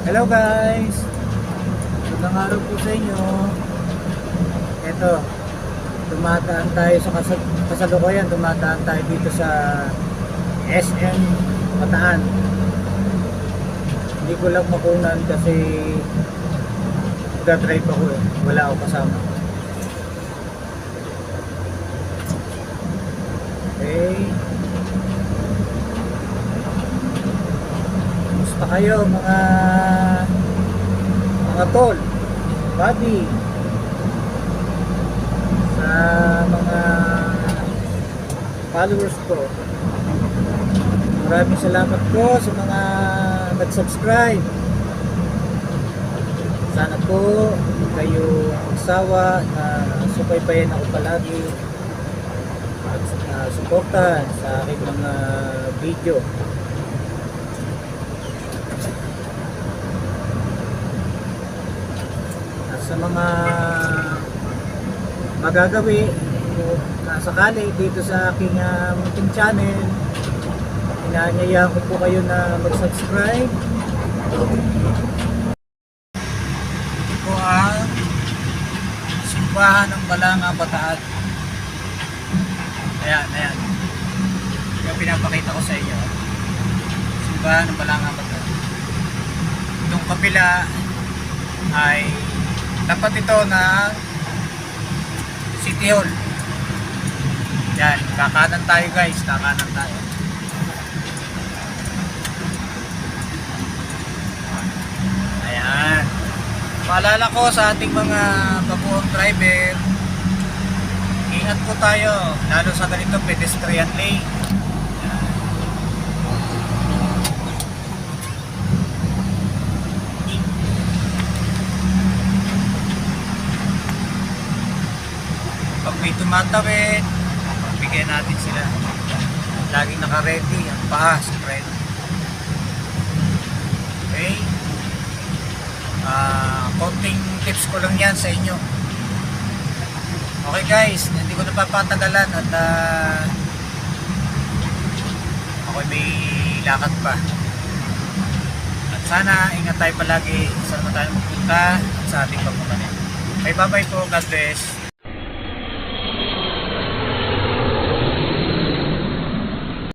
Hello guys! Magandang araw po sa inyo. Ito, dumadaan tayo sa kasal kasalukuyan, dumadaan tayo dito sa SM Bataan. Hindi ko lang makunan kasi nag-drive ako eh. Wala ako kasama. Okay. Kumusta kayo mga mga tol, buddy, sa mga followers ko. Maraming salamat po sa mga nag-subscribe. Sana po kayo magsawa na subaybayan ako palagi at uh, suportahan sa aking mga video. Sa mga magagawi na sakali dito sa aking uh, channel, inaanyayahan ko po kayo na mag-subscribe. Ito po ang simbahan ng Balanga Bataan. Ayan, ayan. Yung pinapakita ko sa inyo. Simbahan ng Balanga Bataan. Itong kapila ay tapat ito ng City Hall. Yan, kakanan tayo guys, kakanan tayo. Ayan. Paalala ko sa ating mga baguhang driver, ingat po tayo, lalo sa ganito pedestrian lane. May tumatawid, pagbigyan natin sila. Laging naka-ready, ang paa, spread. Okay? Ah, konting tips ko lang yan sa inyo. Okay guys, hindi ko napapatagalan at uh, ako may lakad pa. At sana ingat tayo palagi sa naman tayo magpunta at sa ating pagpupanin. Bye bye po, God bless.